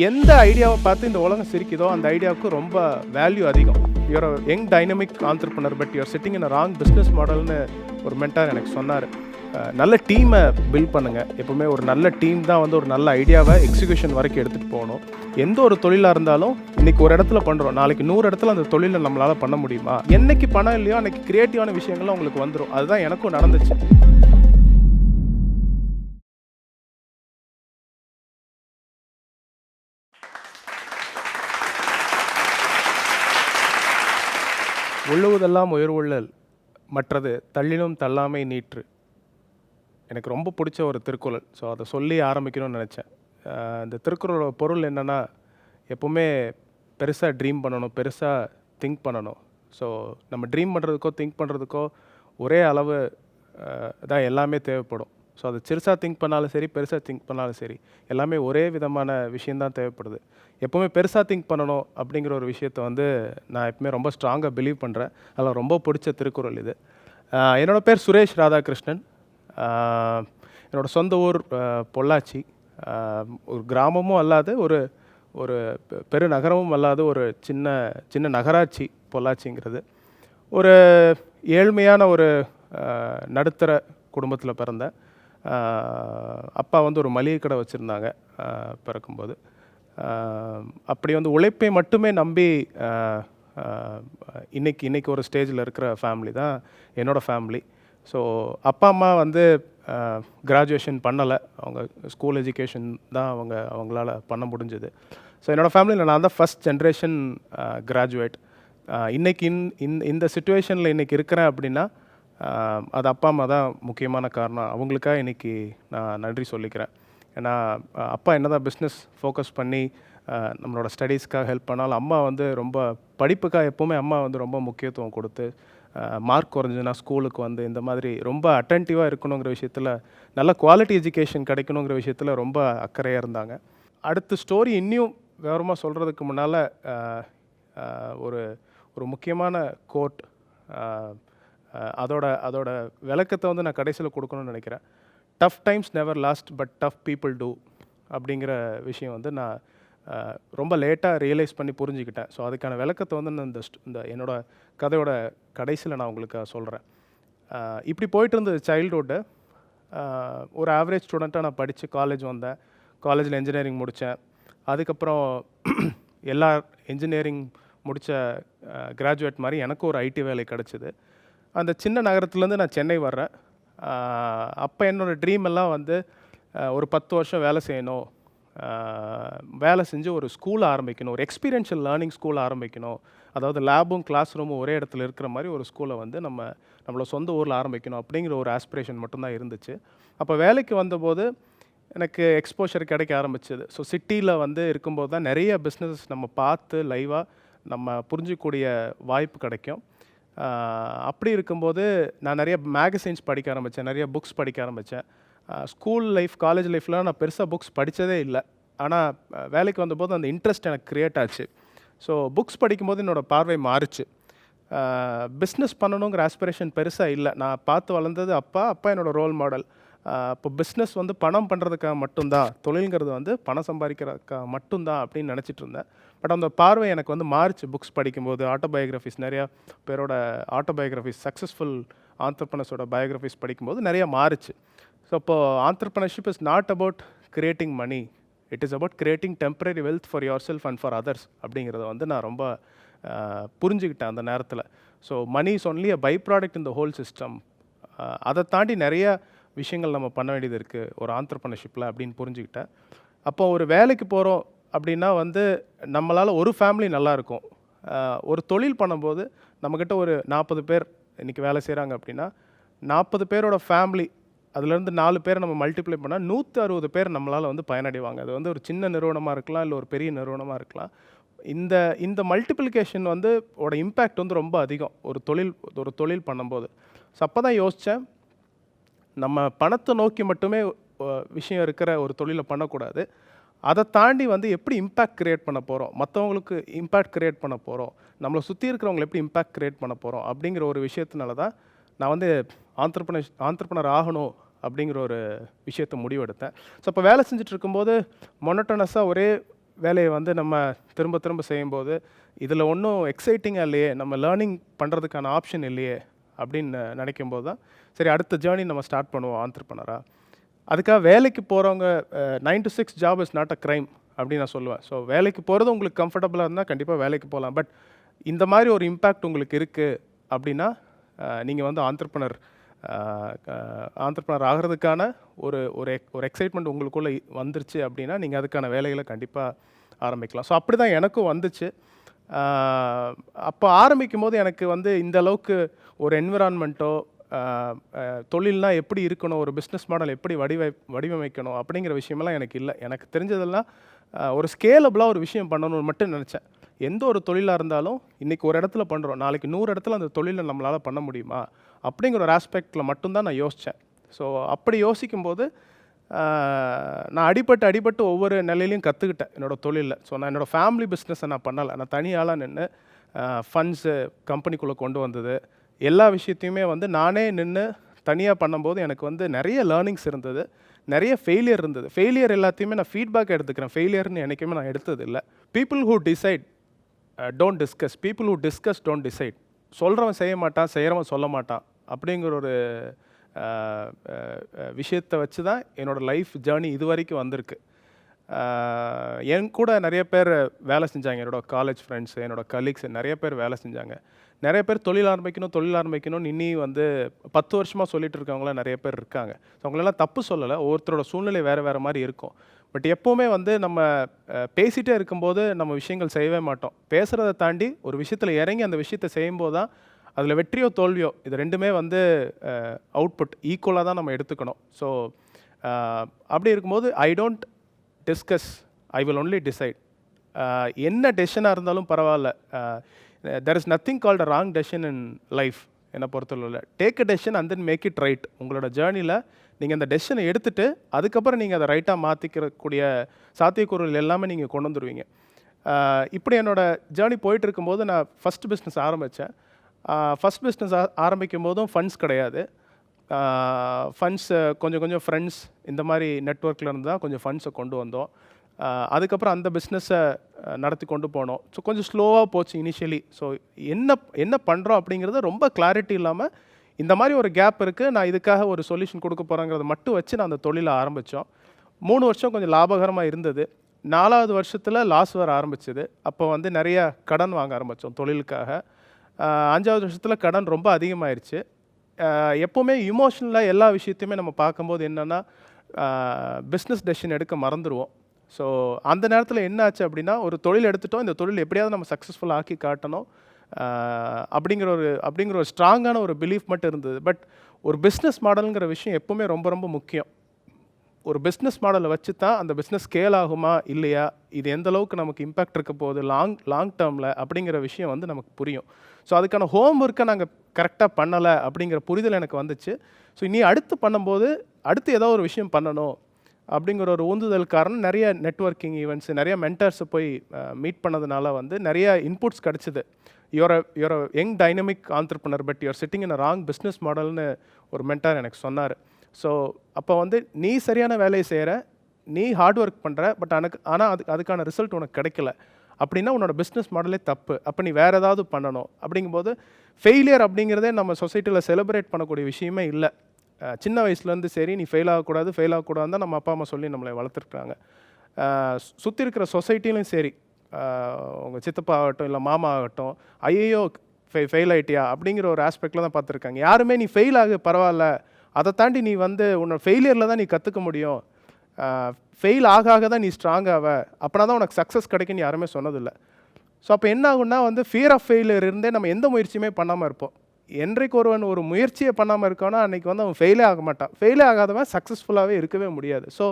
எந்த ஐடியாவை பார்த்து இந்த உலகம் சிரிக்குதோ அந்த ஐடியாவுக்கு ரொம்ப வேல்யூ அதிகம். You're young dynamic entrepreneur but your sitting in wrong business மாடல்னு ஒரு மென்டார் எனக்கு சொன்னார். நல்ல டீமை பில்ட் பண்ணுங்கள் எப்போவுமே ஒரு நல்ல டீம் தான் வந்து ஒரு நல்ல ஐடியாவை எக்ஸிக்யூஷன் வரைக்கும் எடுத்துகிட்டு போகணும். எந்த ஒரு தொழிலாக இருந்தாலும் இன்றைக்கி ஒரு இடத்துல பண்ணுறோம் நாளைக்கு நூறு இடத்துல அந்த தொழிலை நம்மளால் பண்ண முடியுமா? என்னைக்கு பணம் இல்லையோ அன்றைக்கி கிரியேட்டிவான விஷயங்கள்லாம் உங்களுக்கு வந்துடும் அதுதான் எனக்கும் நடந்துச்சு. உள்ளுவதெல்லாம் உயர்வுள்ளல் மற்றது தள்ளினும் தள்ளாமை நீற்று. எனக்கு ரொம்ப பிடிச்ச ஒரு திருக்குறள். ஸோ அதை சொல்லி ஆரம்பிக்கணும்னு நினச்சேன். இந்த திருக்குறளோட பொருள் என்னென்னா எப்போவுமே பெருசாக ட்ரீம் பண்ணணும் பெருசாக திங்க் பண்ணணும். ஸோ நம்ம ட்ரீம் பண்ணுறதுக்கோ திங்க் பண்ணுறதுக்கோ ஒரே அளவு தான் எல்லாமே தேவைப்படும். ஸோ அது சிறுசாக திங்க் பண்ணாலும் சரி பெருசாக திங்க் பண்ணாலும் சரி எல்லாமே ஒரே விதமான விஷயந்தான் தேவைப்படுது. எப்போவுமே பெருசாக திங்க் பண்ணணும் அப்படிங்கிற ஒரு விஷயத்த வந்து நான் எப்பவுமே ரொம்ப ஸ்ட்ராங்காக பிலீவ் பண்ணுறேன் அதில் ரொம்ப பிடிச்ச திருக்குறள் இது. என்னோடய பேர் சுரேஷ் ராதாகிருஷ்ணன். என்னோடய என்னோட சொந்த ஊர் பொள்ளாச்சி. ஒரு கிராமமும் அல்லாது ஒரு ஒரு பெ- பெருநகரமும் அல்லாத ஒரு சின்ன சின்ன நகராட்சி பொள்ளாச்சிங்கிறது. ஒரு ஏழ்மையான ஒரு நடுத்தர குடும்பத்தில் பிறந்தேன். அப்பா வந்து ஒரு மளிகை கடை வச்சுருந்தாங்க பிறக்கும்போது. அப்படி வந்து உழைப்பை மட்டுமே நம்பி இன்னைக்கு இன்னைக்கு ஒரு ஸ்டேஜில் இருக்கிற ஃபேமிலி தான் என்னோடய ஃபேமிலி ஸோ அப்பா அம்மா வந்து கிராஜுவேஷன் பண்ணலை. அவங்க ஸ்கூல் எஜுகேஷன் தான் அவங்க அவங்களால பண்ண முடிஞ்சது. ஸோ என்னோடய ஃபேமிலியில் நான் தான் ஃபஸ்ட் ஜென்ரேஷன் கிராஜுவேட் இன்றைக்கி இன் இந்த இந்த சுச்சுவேஷனில் இன்றைக்கி இருக்கிறேன் அப்படின்னா அது அப்பா அம்மா தான் முக்கியமான காரணம். அவங்களுக்காக இன்றைக்கி நான் நன்றி சொல்லிக்கிறேன். ஏன்னா அப்பா அப்பா என்னதான் பிஸ்னஸ் ஃபோக்கஸ் பண்ணி நம்மளோட ஸ்டடீஸ்க்காக ஹெல்ப் பண்ணாலும் அம்மா வந்து ரொம்ப படிப்புக்காக எப்போவுமே அம்மா வந்து ரொம்ப முக்கியத்துவம் கொடுத்து மார்க் குறைஞ்சுன்னா ஸ்கூலுக்கு வந்து இந்த மாதிரி ரொம்ப அட்டன்டிவாக இருக்கணுங்கிற விஷயத்தில் நல்ல குவாலிட்டி எஜுகேஷன் கிடைக்கணுங்கிற விஷயத்தில் ரொம்ப அக்கறையாக இருந்தாங்க. அடுத்த ஸ்டோரி இன்னும் விவரமாக சொல்கிறதுக்கு முன்னால் ஒரு ஒரு முக்கியமான கோட் அதோட அதோட விளக்கத்தை வந்து நான் கடைசியில் கொடுக்கணும்னு நினைக்கிறேன். Tough times never last but tough people do அப்படிங்கிற விஷயம் வந்து நான் ரொம்ப லேட்டாக ரியலைஸ் பண்ணி புரிஞ்சுக்கிட்டேன். ஸோ அதுக்கான விளக்கத்தை வந்து நான் இந்த இந்த என்னோட கதையோட கடைசியில் நான் உங்களுக்கு சொல்கிறேன் இப்படி போயிட்டு இருந்தது சைல்டுஹுட்டு ஒரு ஆவரேஜ் ஸ்டூடெண்ட்டாக நான் படித்து காலேஜ் வந்தேன். காலேஜில் இன்ஜினியரிங் முடித்தேன் அதுக்கப்புறம் எல்லா இன்ஜினியரிங் முடித்த கிராஜுவேட் மாதிரி எனக்கும் ஒரு ஐடி வேலை கிடச்சிது. அந்த சின்ன நகரத்துலேருந்து நான் சென்னை வர்றேன். அப்போ என்னோடய ட்ரீம் எல்லாம் வந்து ஒரு பத்து வருஷம் வேலை செய்யணும். வேலை செஞ்சு ஒரு ஸ்கூல் ஆரம்பிக்கணும். ஒரு எக்ஸ்பீரியன்ஷியல் லேர்னிங் ஸ்கூல் ஆரம்பிக்கணும். அதாவது லேபும் கிளாஸ் ரூமும் ஒரே இடத்துல இருக்கிற மாதிரி ஒரு ஸ்கூலை வந்து நம்ம நம்மளோட சொந்த ஊரில் ஆரம்பிக்கணும் அப்படிங்கிற ஒரு ஆஸ்பிரேஷன் மட்டும்தான் இருந்துச்சு. அப்போ வேலைக்கு வந்தபோது எனக்கு எக்ஸ்போஷர் கிடைக்க ஆரம்பிச்சது. ஸோ சிட்டியில் வந்து இருக்கும்போது தான் நிறைய பிஸ்னஸ் நம்ம பார்த்து லைவாக நம்ம புரிஞ்சிக்கூடிய வாய்ப்பு கிடைக்கும். அப்படி இருக்கும்போது நான் நிறைய மேகசின்ஸ் படிக்க ஆரம்பித்தேன் நிறைய புக்ஸ் படிக்க ஆரம்பித்தேன் ஸ்கூல் லைஃப் காலேஜ் லைஃப்லாம் நான் பெருசாக புக்ஸ் படித்ததே இல்லை. ஆனால் வேலைக்கு வந்தபோது அந்த இன்ட்ரெஸ்ட் எனக்கு க்ரியேட் ஆச்சு. ஸோ புக்ஸ் படிக்கும்போது என்னோடய பார்வை மாறுச்சு. பிஸ்னஸ் பண்ணணுங்கிற ஆஸ்பிரேஷன் பெருசாக இல்லை. நான் பார்த்து வளர்ந்தது அப்பா அப்பா என்னோடய ரோல் மாடல் இப்போ பிஸ்னஸ் வந்து பணம் பண்ணுறதுக்காக மட்டும்தான் தொழில்ங்கிறது வந்து பணம் சம்பாதிக்கிறதுக்காக மட்டும்தான் அப்படின்னு நினச்சிட்டு இருந்தேன். பட் அந்த பார்வை எனக்கு வந்து மாறுச்சு புக்ஸ் படிக்கும்போது. ஆட்டோபயோகிராஃபிஸ் நிறையா பேரோட ஆட்டோபயோகிராஃபிஸ் சக்ஸஸ்ஃபுல் ஆண்டர்பனர்ஸோட பயோகிராஃபிஸ் படிக்கும்போது நிறையா மாறுச்சு. ஸோ அப்போது entrepreneurship is not about creating money it is about creating temporary wealth for yourself and for others அப்படிங்கிறத வந்து நான் ரொம்ப புரிஞ்சுக்கிட்டேன் அந்த நேரத்தில். So money is only a by product இந்த ஹோல் சிஸ்டம் அதை தாண்டி நிறைய விஷயங்கள் நம்ம பண்ண வேண்டியது இருக்குது ஒரு ஆண்டர்பனர்ஷிப்பில் அப்படின்னு புரிஞ்சுக்கிட்டேன். அப்போ ஒரு வேலைக்கு போகிறோம் அப்படின்னா வந்து நம்மளால் ஒரு ஃபேமிலி நல்லாயிருக்கும் ஒரு தொழில் பண்ணும்போது நம்மக்கிட்ட ஒரு நாற்பது பேர் இன்றைக்கி வேலை செய்கிறாங்க அப்படின்னா நாற்பது பேரோட ஃபேமிலி அதுலேருந்து நாலு பேரை நம்ம மல்டிப்ளை பண்ணால் நூற்றி அறுபது பேர் நம்மளால் வந்து பயனடைவாங்க. அது வந்து ஒரு சின்ன நிறுவனமாக இருக்கலாம் இல்லை ஒரு பெரிய நிறுவனமாக இருக்கலாம். இந்த இந்த மல்டிப்ளிகேஷன் வந்து ஓட இம்பேக்ட் வந்து ரொம்ப அதிகம் ஒரு தொழில் ஒரு தொழில் பண்ணும்போது. ஸோ அப்போ தான் யோசித்தேன் நம்ம பணத்தை நோக்கி மட்டுமே விஷயம் இருக்கிற ஒரு தொழிலை பண்ணக்கூடாது. அதை தாண்டி வந்து எப்படி இம்பேக்ட் க்ரியேட் பண்ண போகிறோம் மற்றவங்களுக்கு இம்பேக்ட் க்ரியேட் பண்ண போகிறோம் நம்மளை சுற்றி இருக்கிறவங்களை எப்படி இம்பேக்ட் க்ரியேட் பண்ண போகிறோம் அப்படிங்கிற ஒரு விஷயத்தினால தான் நான் வந்து ஆண்டர்பனர் ஆண்டர்பனர் ஆகணும் அப்படிங்கிற ஒரு விஷயத்தை முடிவெடுத்தேன். ஸோ இப்போ வேலை செஞ்சுட்டு இருக்கும்போது மொனட்டனஸாக ஒரே வேலையை வந்து நம்ம திரும்ப திரும்ப செய்யும்போது இதில் ஒன்றும் எக்ஸைட்டிங்காக இல்லையே நம்ம லேர்னிங் பண்ணுறதுக்கான ஆப்ஷன் இல்லையே அப்படின்னு நினைக்கும் போது தான் சரி அடுத்த ஜேர்னி நம்ம ஸ்டார்ட் பண்ணுவோம் ஆண்டர்பனராக அதுக்காக வேலைக்கு போகிறவங்க nine to six job is not a crime அப்படின்னு நான் சொல்லுவேன். ஸோ வேலைக்கு போகிறது உங்களுக்கு கம்ஃபர்டபுளாக இருந்தால் கண்டிப்பாக வேலைக்கு போகலாம் பட் இந்த மாதிரி ஒரு இம்பேக்ட் உங்களுக்கு இருக்குது அப்படின்னா நீங்கள் வந்து ஆண்டர்பனர் ஆண்டர்பனர் ஆகிறதுக்கான ஒரு ஒரு எக் ஒரு எக்ஸைட்மெண்ட் உங்களுக்குள்ளே வந்துருச்சு அப்படின்னா நீங்கள் அதுக்கான வேலைகளை கண்டிப்பாக ஆரம்பிக்கலாம். ஸோ அப்படி தான் எனக்கும் வந்துச்சு. அப்போ ஆரம்பிக்கும் போது எனக்கு வந்து இந்த அளவுக்கு ஒரு என்விரான்மெண்ட்டோ தொழில்னா எப்படி இருக்கணும் ஒரு பிஸ்னஸ் மாடல் எப்படி வடிவை வடிவமைக்கணும் அப்படிங்கிற விஷயமெல்லாம் எனக்கு இல்லை. எனக்கு தெரிஞ்சதெல்லாம் ஒரு ஸ்கேலபிளாக ஒரு விஷயம் பண்ணணும்னு மட்டும் நினச்சேன். எந்த ஒரு தொழிலாக இருந்தாலும் இன்றைக்கி ஒரு இடத்துல பண்ணுறோம் நாளைக்கு நூறு இடத்துல அந்த தொழிலை நம்மளால் பண்ண முடியுமா? அப்படிங்கிற ஒரு ஆஸ்பெக்டில் மட்டும்தான் நான் யோசித்தேன் ஸோ அப்படி யோசிக்கும்போது நான் அடிபட்டு அடிபட்டு ஒவ்வொரு நிலையிலையும் கற்றுக்கிட்டேன் என்னோட தொழிலில். ஸோ நான் என்னோட ஃபேமிலி பிஸ்னஸை நான் பண்ணலை. நான் தனியாளாக நின்று ஃபண்ட்ஸு கம்பெனிக்குள்ளே கொண்டு வந்தது. எல்லா விஷயத்தையுமே வந்து நானே நின்று தனியாக பண்ணும்போது எனக்கு வந்து நிறைய லேர்னிங்ஸ் இருந்தது. நிறைய ஃபெயிலியர் இருந்தது. ஃபெயிலியர் எல்லாத்தையுமே நான் ஃபீட்பேக் எடுத்துக்கிறேன். ஃபெயிலியர்னு என்றைக்குமே நான் எடுத்தது இல்லை people who decide don't discuss people who discuss don't decide சொல்கிறவன் செய்ய மாட்டான் செய்கிறவன் சொல்ல மாட்டான். அப்படிங்கிற ஒரு uh, uh, uh, விஷயத்தை வச்சு தான் என்னோடய லைஃப் ஜேர்னி இது வரைக்கும் வந்திருக்கு. என் கூட நிறைய பேர் வேலை செஞ்சாங்க. என்னோட காலேஜ் ஃப்ரெண்ட்ஸ் என்னோட கலீக்ஸ் நிறைய பேர் வேலை செஞ்சாங்க. நிறைய பேர் தொழில் ஆரம்பிக்கணும் தொழில் ஆரம்பிக்கணும்னு இன்னி வந்து பத்து வருஷமாக சொல்லிட்டு இருக்கவங்களாம் நிறைய பேர் இருக்காங்க. ஸோ அவங்களெல்லாம் தப்பு சொல்லலை. ஒவ்வொருத்தரோட சூழ்நிலை வேறு வேறு மாதிரி இருக்கும். பட் எப்போவுமே வந்து நம்ம பேசிகிட்டே இருக்கும்போது நம்ம விஷயங்கள் செய்யவே மாட்டோம். பேசுகிறத தாண்டி ஒரு விஷயத்தில் இறங்கி அந்த விஷயத்தை செய்யும்போது தான் அதில் வெற்றியோ தோல்வியோ இது ரெண்டுமே வந்து அவுட்புட் ஈக்குவலாக தான் நம்ம எடுத்துக்கணும். ஸோ அப்படி இருக்கும்போது I don't discuss I will only decide என்ன டெசிஷனாக இருந்தாலும் பரவாயில்ல. There is nothing called a wrong decision in life என்னை பொறுத்தளவில் take a decision and then make it right உங்களோட ஜேர்னியில் நீங்கள் அந்த டெசிஷனை எடுத்துட்டு அதுக்கப்புறம் நீங்கள் அதை ரைட்டாக மாற்றிக்கிறக்கூடிய சாத்தியக்கூறுகள் எல்லாமே நீங்கள் கொண்டு வந்துடுவீங்க uh, இப்படி என்னோடய ஜேர்னி போயிட்டு இருக்கும்போது நான் ஃபஸ்ட் பிஸ்னஸ் ஆரம்பித்தேன் ஃபஸ்ட் uh, பிஸ்னஸ் ஆரம்பிக்கும் போதும் ஃபண்ட்ஸ் கிடையாது. Uh, ஃபண்ட்ஸ் கொஞ்சம் கொஞ்சம் ஃப்ரெண்ட்ஸ் இந்த மாதிரி நெட்ஒர்க்கில் இருந்து தான் கொஞ்சம் ஃபண்ட்ஸை கொண்டு வந்தோம். அதுக்கப்புறம் அந்த பிஸ்னஸை நடத்தி கொண்டு போனோம். ஸோ கொஞ்சம் ஸ்லோவாக போச்சு இனிஷியலி ஸோ என்ன என்ன பண்ணுறோம் அப்படிங்கிறது ரொம்ப கிளாரிட்டி இல்லாமல் இந்த மாதிரி ஒரு கேப் இருக்குது நான் இதுக்காக ஒரு சொல்யூஷன் கொடுக்க போகிறேங்கிறத மட்டும் வச்சு நான் அந்த தொழிலை ஆரம்பித்தோம் மூணு வருஷம் கொஞ்சம் லாபகரமாக இருந்தது. நாலாவது வருஷத்தில் லாஸ் வர ஆரம்பிச்சது. அப்போ வந்து நிறைய கடன் வாங்க ஆரம்பித்தோம் தொழிலுக்காக. அஞ்சாவது வருஷத்தில் கடன் ரொம்ப அதிகமாயிருச்சு. எப்போவுமே இமோஷனலாக எல்லா விஷயத்தையுமே நம்ம பார்க்கும்போது என்னென்னா பிஸ்னஸ் டெசிஷன் எடுக்க மறந்துடுவோம் ஸோ அந்த நேரத்தில் என்ன ஆச்சு அப்படின்னா ஒரு தொழில் எடுத்துட்டோம். இந்த தொழில் எப்படியாவது நம்ம சக்ஸஸ்ஃபுல் ஆக்கி காட்டணும். அப்படிங்கிற ஒரு அப்படிங்கிற ஒரு ஸ்ட்ராங்கான ஒரு பிலீஃப் மட்டும் இருந்தது. பட் ஒரு பிஸ்னஸ் மாடலுங்கிற விஷயம் எப்போவுமே ரொம்ப ரொம்ப முக்கியம். ஒரு பிஸ்னஸ் மாடலை வச்சு தான் அந்த பிஸ்னஸ் ஸ்கேல் ஆகுமா? இல்லையா? இது எந்த அளவுக்கு நமக்கு இம்பேக்ட் இருக்க போகுது? லாங் லாங் டேர்மில் அப்படிங்கிற விஷயம் வந்து நமக்கு புரியும். ஸோ அதுக்கான ஹோம் ஒர்க்கை நாங்கள் கரெக்டாக பண்ணலை அப்படிங்கிற புரிதல் எனக்கு வந்துச்சு. ஸோ இனி அடுத்து பண்ணும்போது அடுத்து ஏதோ ஒரு விஷயம் பண்ணணும். அப்படிங்கிற ஒரு ஊந்துதல் காரணம் நிறைய நெட்வொர்க்கிங் ஈவெண்ட்ஸ் நிறைய மென்டர்ஸை போய் மீட் பண்ணதுனால வந்து நிறைய இன்புட்ஸ் கிடச்சிது. You're you're young dynamic entrepreneur but your sitting in wrong business மாடல்னு ஒரு மென்டார் எனக்கு சொன்னார். ஸோ அப்போ வந்து நீ சரியான வேலையை செய்கிற நீ ஹார்ட் ஒர்க் பண்ணுற பட் எனக்கு ஆனால் அது அதுக்கான ரிசல்ட் உனக்கு கிடைக்கல. அப்படின்னா உன்னோட பிஸ்னஸ் மாடலே தப்பு. அப்போ நீ வேறு ஏதாவது பண்ணணும். அப்படிங்கும்போது ஃபெயிலியர் அப்படிங்கிறதே நம்ம சொசைட்டியில் செலிப்ரேட் பண்ணக்கூடிய விஷயமே இல்லை. சின்ன வயசுலேருந்து சரி நீ ஃபெயில் ஆகக்கூடாது ஃபெயில் ஆகக்கூடாதுன்னு தான் நம்ம அப்பா அம்மா சொல்லி நம்மளை வளர்த்துருக்குறாங்க. சுற்றி இருக்கிற சொசைட்டிலையும் சரி உங்கள் சித்தப்பா ஆகட்டும் இல்லை மாமா ஆகட்டும் ஐயோ ஃபெ ஃபெயில் ஆகிட்டியா அப்படிங்கிற ஒரு ஆஸ்பெக்டில் தான் பார்த்துருக்காங்க. யாருமே நீ ஃபெயில் ஆகு பரவாயில்ல அதை தாண்டி நீ வந்து உன்னோட ஃபெயிலியரில் தான் நீ கற்றுக்க முடியும். ஃபெயில் ஆக ஆக தான் நீ ஸ்ட்ராங் ஆவ. அப்படின்னா தான் உனக்கு சக்ஸஸ் கிடைக்குன்னு யாருமே சொன்னதில்லை. ஸோ அப்போ என்ன ஆகுன்னா வந்து ஃபியர் ஆஃப் ஃபெயிலியர் இருந்தே நம்ம எந்த முயற்சியுமே பண்ணாமல் இருப்போம். என்றைக்கு ஒருவன் ஒரு முயற்சியை பண்ணாமல் இருக்கானோ அன்றைக்கி வந்து அவன் ஃபெயிலே ஆக மாட்டான். ஃபெயிலே ஆகாதவன் சக்ஸஸ்ஃபுல்லாகவே இருக்கவே முடியாது. ஸோ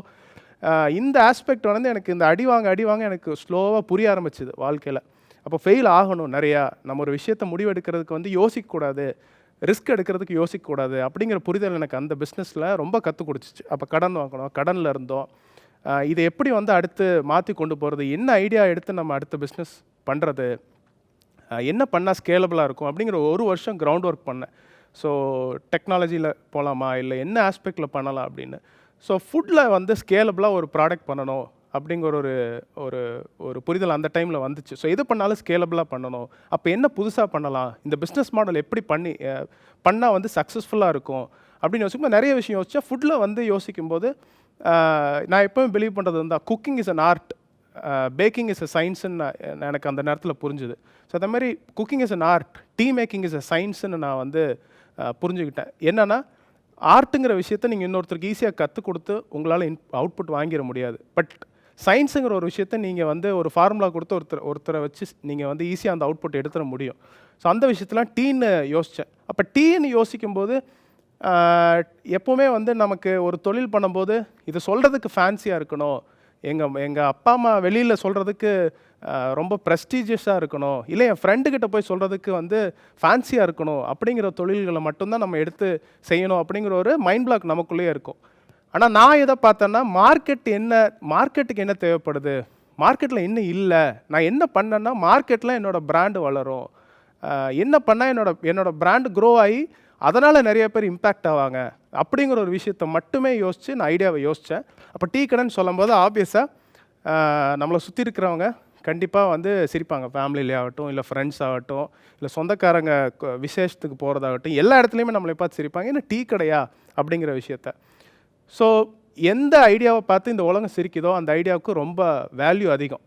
இந்த ஆஸ்பெக்ட் வந்து எனக்கு இந்த அடி வாங்க அடி வாங்க எனக்கு ஸ்லோவாக புரிய ஆரம்பிச்சுது வாழ்க்கையில். அப்போ ஃபெயில் ஆகணும் நிறையா. நம்ம ஒரு விஷயத்தை முடிவெடுக்கிறதுக்கு வந்து யோசிக்கக்கூடாது. ரிஸ்க் எடுக்கிறதுக்கு யோசிக்கக்கூடாது அப்படிங்கிற புரிதல் எனக்கு அந்த பிஸ்னஸில் ரொம்ப கற்றுக் கொடுத்துச்சு. அப்போ கடன் வாங்கணும் கடனில் இருந்தோம். இதை எப்படி வந்து அடுத்து மாற்றி கொண்டு போகிறது என்ன ஐடியா எடுத்து நம்ம அடுத்த பிஸ்னஸ் பண்ணுறது என்ன பண்ணால் ஸ்கேலபிளாக இருக்கும் அப்படிங்கிற ஒரு வருஷம் கிரவுண்ட் ஒர்க் பண்ணேன். ஸோ டெக்னாலஜியில் போகலாமா இல்லை என்ன ஆஸ்பெக்டில் பண்ணலாம் அப்படின்னு? ஸோ ஃபுட்டில் வந்து ஸ்கேலபிளாக ஒரு ப்ராடக்ட் பண்ணணும் அப்படிங்கிற ஒரு ஒரு ஒரு புரிதல் அந்த டைமில் வந்துச்சு. ஸோ எது பண்ணாலும் ஸ்கேலபிளாக பண்ணணும். அப்போ என்ன புதுசாக பண்ணலாம்? இந்த பிஸ்னஸ் மாடல் எப்படி பண்ணி பண்ணால் வந்து சக்ஸஸ்ஃபுல்லாக இருக்கும்? அப்படின்னு யோசிக்கும்போது நிறைய விஷயம் யோசிச்சா ஃபுட்டில் வந்து யோசிக்கும்போது நான் எப்பவும் பிலீவ் பண்ணுறது இருந்தால் cooking is an art baking is a சயின்ஸுன்னு எனக்கு அந்த நேரத்தில் புரிஞ்சுது. ஸோ அதே மாதிரி cooking is an art tea making is a சயின்ஸுன்னு நான் வந்து uh, புரிஞ்சுக்கிட்டேன் என்னென்னா ஆர்ட்டுங்கிற விஷயத்த நீங்கள் இன்னொருத்தருக்கு ஈஸியாக கற்றுக் கொடுத்து உங்களால் இன் அவுட்புட் வாங்கிட முடியாது. பட் சயின்ஸுங்கிற ஒரு விஷயத்த நீங்கள் வந்து ஒரு ஃபார்முலா கொடுத்து ஒருத்தர் ஒருத்தரை வச்சு நீங்கள் வந்து ஈஸியாக அந்த அவுட்புட் எடுத்துட முடியும். ஸோ அந்த விஷயத்தெலாம் டீன்னு யோசித்தேன் அப்போ டீன்னு யோசிக்கும்போது uh, எப்போவுமே வந்து நமக்கு ஒரு தொழில் பண்ணும்போது இதை சொல்கிறதுக்கு ஃபேன்சியாக இருக்கணும். எங்கள் எங்கள் அப்பா அம்மா வெளியில் சொல்கிறதுக்கு ரொம்ப ப்ரெஸ்டீஜியஸாக இருக்கணும். இல்லை என் ஃப்ரெண்டுக்கிட்ட போய் சொல்கிறதுக்கு வந்து ஃபேன்சியாக இருக்கணும் அப்படிங்கிற தொழில்களை மட்டும்தான் நம்ம எடுத்து செய்யணும் அப்படிங்கிற ஒரு மைண்ட் பிளாக் நமக்குள்ளேயே இருக்கும். ஆனால் நான் எதை பார்த்தேன்னா மார்க்கெட் என்ன மார்க்கெட்டுக்கு என்ன தேவைப்படுது? மார்க்கெட்டில் இன்னும் இல்லை? நான் என்ன பண்ணேன்னா மார்க்கெட்டில் என்னோடய பிராண்டு வளரும். என்ன பண்ணால் என்னோட என்னோடய பிராண்டு க்ரோ ஆகி அதனால் நிறைய பேர் இம்பேக்ட் ஆவாங்க. அப்படிங்கிற ஒரு விஷயத்தை மட்டுமே யோசித்து நான் ஐடியாவை யோசித்தேன் அப்போ டீ கடைன்னு சொல்லும்போது ஆப்வியஸாக நம்மளை சுற்றி இருக்கிறவங்க கண்டிப்பாக வந்து சிரிப்பாங்க. ஃபேமிலியிலே ஆகட்டும் இல்லை ஃப்ரெண்ட்ஸ் ஆகட்டும் இல்லை சொந்தக்காரங்க விசேஷத்துக்கு போகிறதாகட்டும் எல்லா இடத்துலையுமே நம்மளை பார்த்து சிரிப்பாங்க. ஏன்னா டீ கடையா? அப்படிங்கிற விஷயத்த. ஸோ எந்த ஐடியாவை பார்த்து இந்த உலகம் சிரிக்குதோ அந்த ஐடியாவுக்கு ரொம்ப வேல்யூ அதிகம்.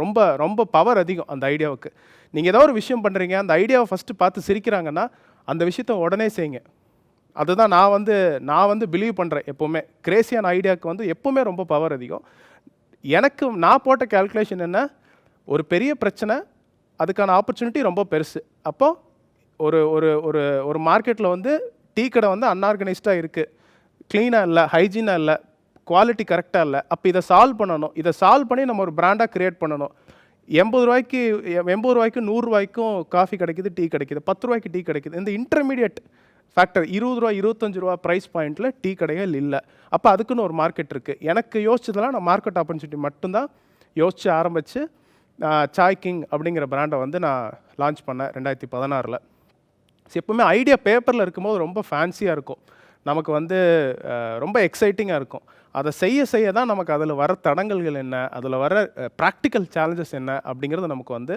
ரொம்ப ரொம்ப பவர் அதிகம் அந்த ஐடியாவுக்கு. நீங்கள் ஏதோ ஒரு விஷயம் பண்ணுறீங்க அந்த ஐடியாவை ஃபஸ்ட்டு பார்த்து சிரிக்கிறாங்கன்னா அந்த விஷயத்த உடனே செய்யுங்க. அதுதான் நான் வந்து நான் வந்து பிலீவ் பண்ணுறேன் எப்போவுமே. கிரேசியான ஐடியாவுக்கு வந்து எப்போவுமே ரொம்ப பவர் அதிகம். எனக்கு நான் போட்ட கால்குலேஷன் என்ன? ஒரு பெரிய பிரச்சனை அதுக்கான ஆப்பர்ச்சுனிட்டி ரொம்ப பெருசு. அப்போது ஒரு ஒரு ஒரு ஒரு மார்க்கெட்டில் வந்து டீ கடை வந்து அன்ஆர்கனைஸ்டாக இருக்குது க்ளீனாக இல்லை ஹைஜீனாக இல்லை குவாலிட்டி கரெக்டாக இல்லை. அப்போ இதை சால்வ் பண்ணணும். இதை சால்வ் பண்ணி நம்ம ஒரு பிராண்டாக க்ரியேட் பண்ணணும். எண்பது ரூபாய்க்கு எ- எண்பது ரூபாய்க்கும் நூறுரூவாய்க்கும் காஃபி கிடைக்குது டீ கிடைக்குது. பத்து ரூபாய்க்கு டீ கிடைக்குது. இந்த இன்டர்மீடியட் ஃபேக்டர் இருபது ரூபா இருபத்தஞ்சு ரூபா ப்ரைஸ் பாயிண்ட்டில் டீ கடைகள் இல்லை. அப்போ அதுக்குன்னு ஒரு மார்க்கெட் இருக்குது எனக்கு யோசிச்சதெல்லாம் நான் மார்க்கெட் ஆப்பர்ச்சுனிட்டி மட்டும்தான் யோசித்து ஆரம்பித்து சாய் கிங் அப்படிங்கிற பிராண்டை வந்து நான் லான்ச் பண்ணேன் ரெண்டாயிரத்தி பதினாறில். ஸோ எப்பவுமே ஐடியா பேப்பரில் இருக்கும்போது ரொம்ப ஃபேன்சியாக இருக்கும். நமக்கு வந்து ரொம்ப எக்ஸைட்டிங்காக இருக்கும். அதை செய்ய செய்ய தான் நமக்கு அதில் வர தடங்கல்கள் என்ன? அதில் வர ப்ராக்டிக்கல் சேலஞ்சஸ் என்ன? அப்படிங்கிறது நமக்கு வந்து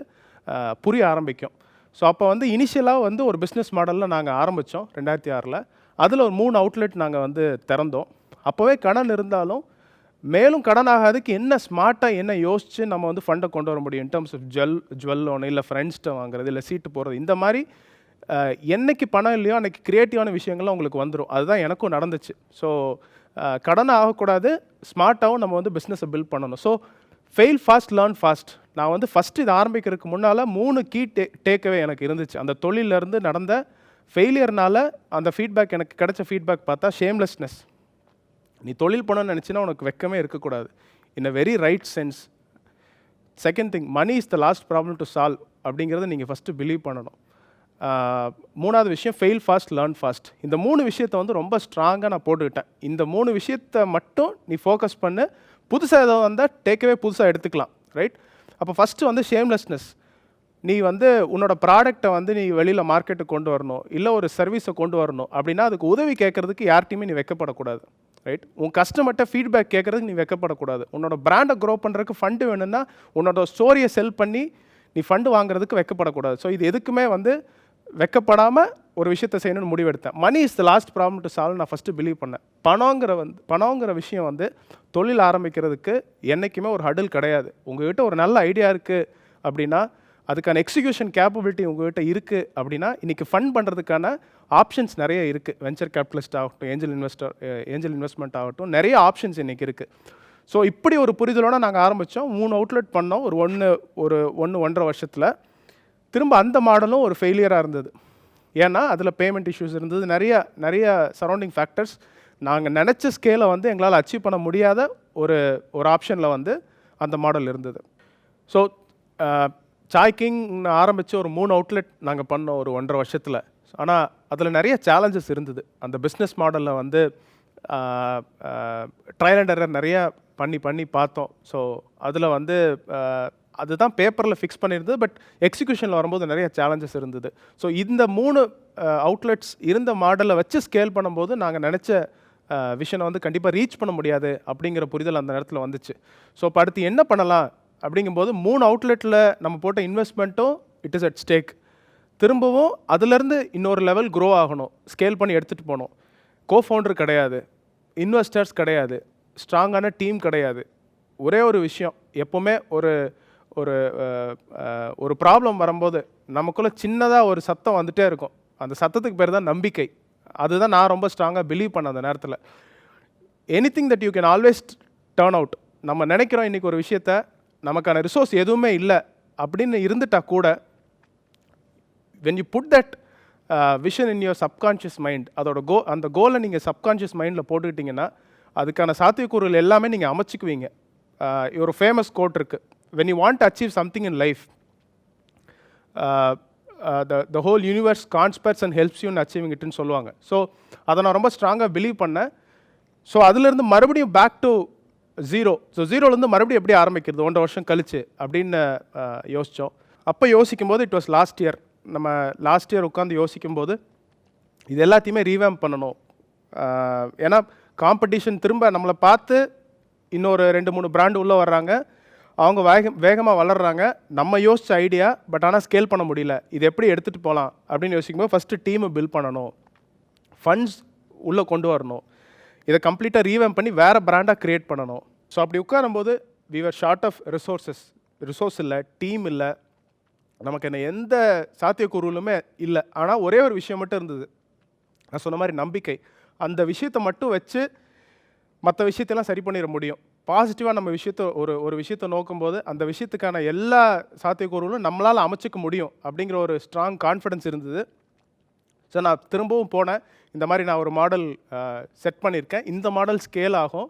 புரிய ஆரம்பிக்கும். ஸோ அப்போ வந்து இனிஷியலாக வந்து ஒரு பிஸ்னஸ் மாடலில் நாங்கள் ஆரம்பித்தோம் ரெண்டாயிரத்தி ஆறில். அதில் ஒரு மூணு அவுட்லெட் நாங்கள் வந்து திறந்தோம். அப்போவே கடன் இருந்தாலும் மேலும் கடன் ஆகாதுக்கு என்ன ஸ்மார்ட்டாக என்ன யோசித்து நம்ம வந்து ஃபண்டை கொண்டு வர முடியும்? In terms of jewel jewel loan இல்லை ஃப்ரெண்ட்ஸ்கிட்ட வாங்குறது இல்லை சீட்டு போகிறது இந்த மாதிரி என்னைக்கு பணம் இல்லையோ அன்னைக்கு க்ரியேட்டிவான விஷயங்கள்லாம் உங்களுக்கு வந்துடும் அதுதான் எனக்கும் நடந்துச்சு. ஸோ கடன் ஆகக்கூடாது ஸ்மார்ட்டாகவும் நம்ம வந்து பிஸ்னஸை பில்ட் பண்ணணும். So fail fast learn fast நான் வந்து ஃபஸ்ட்டு இது ஆரம்பிக்கிறதுக்கு முன்னால் மூணு கீ டே டேக்கவே எனக்கு இருந்துச்சு. அந்த தொழிலிருந்து நடந்த ஃபெயிலியர்னால் அந்த ஃபீட்பேக் எனக்கு கிடைச்ச ஃபீட்பேக் பார்த்தா ஷேம்லெஸ்னஸ் நீ தொழில் பண்ணணும்னு நினச்சினா உனக்கு வெக்கமே இருக்கக்கூடாது. In a very right sense second thing money is the last problem to solve அப்படிங்கிறத நீங்கள் ஃபஸ்ட்டு பிலீவ் பண்ணணும். மூணாவது விஷயம் ஃபெயில் ஃபாஸ்ட் லேர்ன் ஃபாஸ்ட் இந்த மூணு விஷயத்தை வந்து ரொம்ப ஸ்ட்ராங்காக நான் போட்டுக்கிட்டேன். இந்த மூணு விஷயத்தை மட்டும் நீ ஃபோக்கஸ் பண்ணு. புதுசாக ஏதோ வந்தால் டேக்கவே புதுசாக எடுத்துக்கலாம் ரைட் அப்போ ஃபஸ்ட்டு வந்து ஷேம்லெஸ்னஸ் நீ வந்து உன்னோட ப்ராடக்ட்டை வந்து நீ வெளியில் மார்க்கெட்டுக்கு கொண்டு வரணும். இல்லை ஒரு சர்வீஸை கொண்டு வரணும். அப்படின்னா அதுக்கு உதவி கேட்குறதுக்கு யார்ட்டையுமே நீ வைக்கப்படக்கூடாது. ரைட் உன் கஸ்டமர்கிட்ட ஃபீட்பேக் கேட்குறதுக்கு நீ வைக்கப்படக்கூடாது. உன்னோட ப்ராண்டை க்ரோ பண்ணுறதுக்கு ஃபண்டு வேணும்னா உன்னோட ஸ்டோரியை செல் பண்ணி நீ ஃபண்டு வாங்குறதுக்கு வைக்கப்படக்கூடாது. ஸோ இது எதுக்குமே வந்து வைக்கப்படாமல் ஒரு விஷயத்தை செய்யணும்னு முடிவெடுத்தேன். Money is the last problem to solve நான் ஃபஸ்ட்டு பிலீவ் பண்ணேன். பணங்கிற வந்து பணங்கிற விஷயம் வந்து தொழில் ஆரம்பிக்கிறதுக்கு என்றைக்குமே ஒரு ஹடில் கிடையாது. உங்ககிட்ட ஒரு நல்ல ஐடியா இருக்குது அப்படின்னா அதுக்கான எக்ஸிக்யூஷன் கேப்பபிலிட்டி உங்ககிட்ட இருக்குது அப்படின்னா இன்றைக்கி ஃபண்ட் பண்ணுறதுக்கான ஆப்ஷன்ஸ் நிறைய இருக்குது வெஞ்சர் கேபிட்டலிஸ்ட் ஆகட்டும் ஏஞ்சல் இன்வெஸ்டர் ஏஞ்சல் இன்வெஸ்ட்மெண்ட் ஆகட்டும் நிறைய ஆப்ஷன்ஸ் இன்றைக்கி இருக்குது ஸோ இப்படி ஒரு புரிதலோடு நாங்கள் ஆரம்பித்தோம் மூணு அவுட்லெட் பண்ணோம். ஒரு ஒன்று ஒரு ஒன்று ஒன்றரை வருஷத்தில். திரும்ப அந்த மாடலும் ஒரு ஃபெயிலியராக இருந்தது. ஏன்னா அதில் பேமெண்ட் இஷ்யூஸ் இருந்தது. நிறைய நிறைய சரௌண்டிங் ஃபேக்டர்ஸ் நாங்கள் நினச்ச ஸ்கேலை வந்து எங்களால் அச்சீவ் பண்ண முடியாத ஒரு ஒரு ஆப்ஷனில் வந்து அந்த மாடல் இருந்தது. ஸோ சாய் கிங் ஆரம்பித்து ஒரு மூணு அவுட்லெட் நாங்கள் பண்ணோம் ஒரு ஒன்றரை வருஷத்தில். ஆனால் அதில் நிறைய சேலஞ்சஸ் இருந்தது. அந்த பிஸ்னஸ் மாடலில் வந்து ட்ரையல் அண்ட் எரர் நிறைய பண்ணி பண்ணி பார்த்தோம். ஸோ அதில் வந்து அதுதான் பேப்பரில் ஃபிக்ஸ் பண்ணியிருந்தது பட் எக்ஸிக்யூஷனில் வரும்போது நிறைய சேலஞ்சஸ் இருந்தது. ஸோ இந்த மூணு அவுட்லெட்ஸ் இருந்த மாடலை வச்சு ஸ்கேல் பண்ணும்போது நாங்கள் நினச்ச விஷனை வந்து கண்டிப்பாக ரீச் பண்ண முடியாது அப்படிங்கிற புரிதல் அந்த நேரத்தில் வந்துச்சு. ஸோ இப்போ அடுத்து என்ன பண்ணலாம் அப்படிங்கும்போது மூணு அவுட்லெட்டில் நம்ம போட்ட இன்வெஸ்ட்மெண்ட்டும் இட் இஸ் அட் ஸ்டேக் திரும்பவும் அதுலேருந்து இன்னொரு லெவல் க்ரோ ஆகணும். ஸ்கேல் பண்ணி எடுத்துகிட்டு போகணும். கோ ஃபவுண்டர் கிடையாது. இன்வெஸ்டர்ஸ் கிடையாது. ஸ்ட்ராங்கான டீம் கிடையாது. ஒரே ஒரு விஷயம் எப்போவுமே ஒரு ஒரு ஒரு ப்ராப்ளம் வரும்போது நமக்குள்ளே சின்னதாக ஒரு சத்தம் வந்துகிட்டே இருக்கும். அந்த சத்தத்துக்கு பேர் தான் நம்பிக்கை. அதுதான் நான் ரொம்ப ஸ்ட்ராங்காக பிலீவ் பண்ண அந்த நேரத்தில். Anything that you can always turn out நம்ம நினைக்கிறோம் இன்றைக்கி ஒரு விஷயத்த நமக்கான ரிசோர்ஸ் எதுவுமே இல்லை அப்படின்னு இருந்துட்டா கூட when you put that vision in your subconscious mind அதோட கோ அந்த கோலை நீங்கள் சப்கான்ஷியஸ் மைண்டில் போட்டுக்கிட்டிங்கன்னா அதுக்கான சாத்தியக்கூறுகள் எல்லாமே நீங்கள் அமைச்சிக்குவீங்க. ஒரு ஃபேமஸ் கோட் இருக்குது when you want achieve something in life the the whole universe conspires and helps you achieving இட்னு சொல்லுவாங்க. ஸோ அதை நான் ரொம்ப ஸ்ட்ராங்காக பிலீவ் பண்ணேன். ஸோ அதுலேருந்து மறுபடியும் பேக் டு ஜீரோ ஸோ ஜீரோலேருந்து மறுபடியும் எப்படி ஆரம்பிக்கிறது? ஒன்றரை வருஷம் கழிச்சு அப்படின்னு uh, யோசித்தோம் அப்போ யோசிக்கும் போது இட் வாஸ் லாஸ்ட் இயர் நம்ம லாஸ்ட் இயர் உட்காந்து யோசிக்கும் போது இது எல்லாத்தையுமே ரீவேம் பண்ணணும். Uh, ஏன்னா காம்படிஷன் திரும்ப நம்மளை பார்த்து இன்னொரு ரெண்டு மூணு பிராண்டு உள்ளே வர்றாங்க. அவங்க வேக வேகமாக வளர்கிறாங்க நம்ம யோசித்த ஐடியா பட் ஆனால் ஸ்கேல் பண்ண முடியல. இது எப்படி எடுத்துகிட்டு போகலாம் அப்படின்னு யோசிக்கும்போது ஃபஸ்ட்டு டீமை பில்ட் பண்ணணும். ஃபண்ட்ஸ் உள்ளே கொண்டு வரணும். இதை கம்ப்ளீட்டாக ரீவேம் பண்ணி வேறு பிராண்டாக க்ரியேட் பண்ணணும். ஸோ அப்படி உட்காரும்போது we are short of resources resource இல்லை டீம் இல்லை. நமக்கு என்ன எந்த சாத்தியக்கூறுகளுமே இல்லை. ஆனால் ஒரே ஒரு விஷயம் மட்டும் இருந்தது. நான் சொன்ன மாதிரி நம்பிக்கை. அந்த விஷயத்தை மட்டும் வச்சு மற்ற விஷயத்தெல்லாம் சரி பண்ணிட முடியும். பாசிட்டிவாக நம்ம விஷயத்த ஒரு ஒரு விஷயத்தை நோக்கும்போது அந்த விஷயத்துக்கான எல்லா சாத்தியக்கூறுகளும் நம்மளால் அமைச்சிக்க முடியும் அப்படிங்கிற ஒரு ஸ்ட்ராங் கான்ஃபிடன்ஸ் இருந்தது. ஸோ நான் திரும்பவும் போனேன். இந்த மாதிரி நான் ஒரு மாடல் செட் பண்ணியிருக்கேன். இந்த மாடல் ஸ்கேல் ஆகும்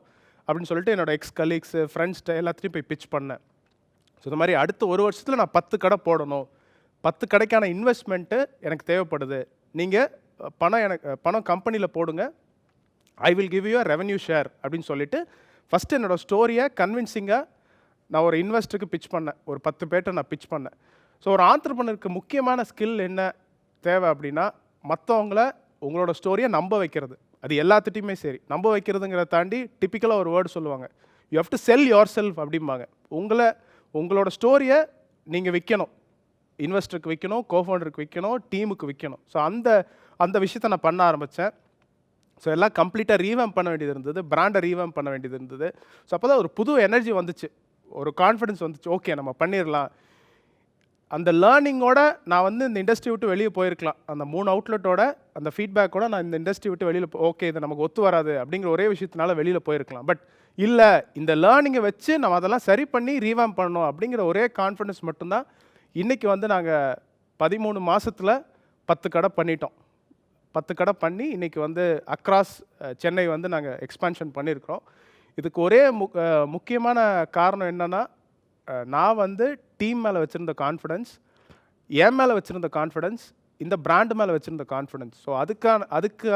அப்படின்னு சொல்லிட்டு என்னோட எக்ஸ் கலீக்ஸு ஃப்ரெண்ட்ஸ்ட எல்லாத்தையும் போய் பிச் பண்ணேன். ஸோ இந்த மாதிரி அடுத்த ஒரு வருஷத்தில் நான் பத்து கடை போடணும். பத்து கடைக்கான இன்வெஸ்ட்மெண்ட்டு எனக்கு தேவைப்படுது. நீங்கள் பணம் எனக்கு பணம் கம்பெனியில் போடுங்க. I will give you revenue share அப்படின்னு சொல்லிட்டு ஃபஸ்ட்டு என்னோடய ஸ்டோரியை கன்வின்சிங்காக நான் ஒரு இன்வெஸ்டருக்கு பிச் பண்ணேன். ஒரு பத்து பேர்ட்ட நான் பிச் பண்ணேன். ஸோ ஒரு ஆண்டர்பனருக்கு முக்கியமான ஸ்கில் என்ன தேவை அப்படின்னா மற்றவங்கள உங்களோட ஸ்டோரியை நம்ப வைக்கிறது. அது எல்லாத்துட்டையுமே சரி. நம்ப வைக்கிறதுங்கிறத தாண்டி டிப்பிக்கலாக ஒரு வேர்டு சொல்லுவாங்க. You have to sell yourself அப்படிம்பாங்க. உங்களை உங்களோட ஸ்டோரியை நீங்கள் விற்கணும் இன்வெஸ்டருக்கு விற்கணும் கோஃபவுண்டருக்கு விற்கணும் டீமுக்கு விற்கணும் ஸோ அந்த அந்த விஷயத்தை நான் பண்ண ஆரம்பித்தேன் ஸோ எல்லாம் கம்ப்ளீட்டாக ரீவேம் பண்ண வேண்டியது இருந்தது பிராண்டை ரீவேம் பண்ண வேண்டியது இருந்தது. ஸோ அப்போ தான் ஒரு புது எனர்ஜி வந்துச்சு. ஒரு கான்ஃபிடன்ஸ் வந்துச்சு. ஓகே நம்ம பண்ணிடலாம் அந்த லேர்னிங்கோட நான் வந்து இந்த இண்டஸ்ட்ரி விட்டு வெளியே போயிருக்கலாம். அந்த மூணு அவுட்லெட்டோட அந்த ஃபீட்பேக்கோட நான் இந்த இண்டஸ்ட்ரி விட்டு வெளியில் ஓகே இது நமக்கு ஒத்து வராது அப்படிங்கிற ஒரே விஷயத்தினால வெளியில் போயிருக்கலாம். பட் இல்லை இந்த லேர்னிங்கை வச்சு நம்ம அதெல்லாம் சரி பண்ணி ரீவேம் பண்ணணும் அப்படிங்கிற ஒரே கான்ஃபிடன்ஸ் மட்டும்தான் இன்றைக்கி வந்து நாங்கள் பதிமூணு மாதத்தில் பத்து கடை பண்ணிட்டோம். பத்து கடை பண்ணி இன்றைக்கி வந்து அக்ராஸ் சென்னை வந்து நாங்கள் எக்ஸ்பான்ஷன் பண்ணியிருக்கிறோம் இதுக்கு ஒரே மு முக்கியமான காரணம் என்னென்னா நான் வந்து டீம் மேலே வச்சுருந்த கான்ஃபிடன்ஸ் என் மேலே வச்சுருந்த கான்ஃபிடன்ஸ் இந்த பிராண்டு மேலே வச்சுருந்த கான்ஃபிடென்ஸ் ஸோ அதுக்கான அதுக்கு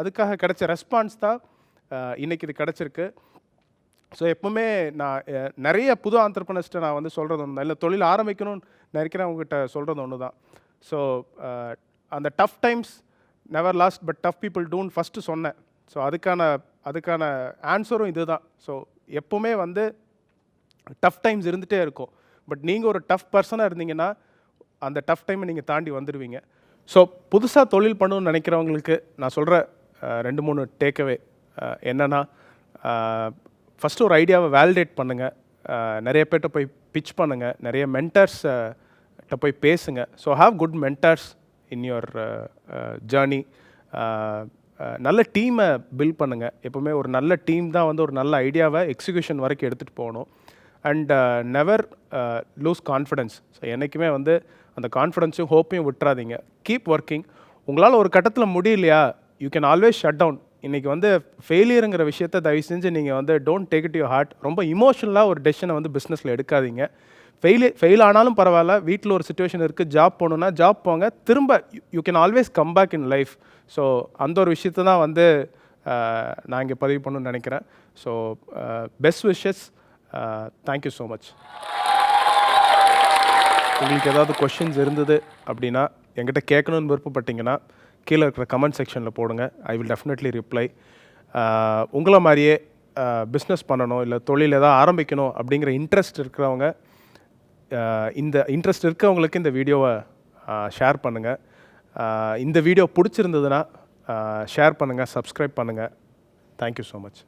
அதுக்காக கிடைச்ச ரெஸ்பான்ஸ் தான் இன்றைக்கி இது கிடச்சிருக்கு. ஸோ எப்பவுமே நான் நிறைய புது ஆண்டர்பனர்ஸ்ட்டை நான் வந்து சொல்கிறது ஒன்று தான் இல்லை தொழில் ஆரம்பிக்கணும்னு நினைக்கிறேன் நினைக்கிறவங்ககிட்ட சொல்கிறது ஒன்று தான் ஸோ அந்த tough times never last but tough people Doon first சொன்னேன். ஸோ அதுக்கான அதுக்கான ஆன்சரும் இதுதான். ஸோ எப்போவுமே வந்து டஃப் டைம்ஸ் இருந்துகிட்டே இருக்கும். பட் நீங்கள் ஒரு டஃப் பர்சனாக இருந்தீங்கன்னா அந்த டஃப் டைமை நீங்கள் தாண்டி வந்துடுவீங்க ஸோ புதுசாக தொழில் பண்ணணும்னு நினைக்கிறவங்களுக்கு நான் சொல்கிற ரெண்டு மூணு டேக்அவே என்னென்னா ஃபஸ்ட்டு ஒரு ஐடியாவை வேலிடேட் பண்ணுங்கள் நிறைய பேர்கிட்ட போய் பிச் பண்ணுங்கள் நிறைய மென்டர்ஸ்கிட்ட போய் பேசுங்க. So have good mentors in your journey நல்ல டீமை பில்ட் பண்ணுங்கள் எப்போவுமே ஒரு நல்ல டீம் தான் வந்து ஒரு நல்ல ஐடியாவை எக்ஸிக்யூஷன் வரைக்கும் எடுத்துகிட்டு போகணும். And never lose confidence so என்றைக்குமே வந்து அந்த கான்ஃபிடன்ஸையும் ஹோப்பையும் விட்டுறாதீங்க. கீப் ஒர்க்கிங் உங்களால் ஒரு கட்டத்தில் முடியலையா? You can always shut down இன்றைக்கி வந்து ஃபெயிலியருங்கிற விஷயத்த தயவு செஞ்சு நீங்கள் வந்து don't take it you heart ரொம்ப இமோஷனலாக ஒரு டெசிஷனை வந்து பிஸ்னஸில் எடுக்காதீங்க. ஃபெயிலு ஃபெயில் ஆனாலும் பரவாயில்ல. வீட்டில் ஒரு சுச்சுவேஷன் இருக்குது ஜாப் போகணுன்னா ஜாப் போங்க. திரும்ப you can always come back in life so அந்த ஒரு விஷயத்தை தான் வந்து நான் இங்கே பதிவு பண்ணணும்னு நினைக்கிறேன். So best wishes thank you so much உங்களுக்கு ஏதாவது கொஷின்ஸ் இருந்தது அப்படின்னா என்கிட்ட கேட்கணும்னு விருப்பப்பட்டீங்கன்னா கீழே இருக்கிற கமெண்ட் செக்ஷனில் போடுங்க. ஐ வில் டெஃபினெட்லி ரிப்ளை உங்களை மாதிரியே பிஸ்னஸ் பண்ணணும் இல்லை தொழில் எதாவது ஆரம்பிக்கணும் அப்படிங்கிற இன்ட்ரெஸ்ட் இருக்கிறவங்க இந்த இன்ட்ரெஸ்ட் இருக்கவங்களுக்கு இந்த வீடியோவை ஷேர் பண்ணுங்கள் இந்த வீடியோ பிடிச்சிருந்ததுன்னா ஷேர் பண்ணுங்கள் சப்ஸ்கிரைப் பண்ணுங்கள் தேங்க்யூ ஸோ மச்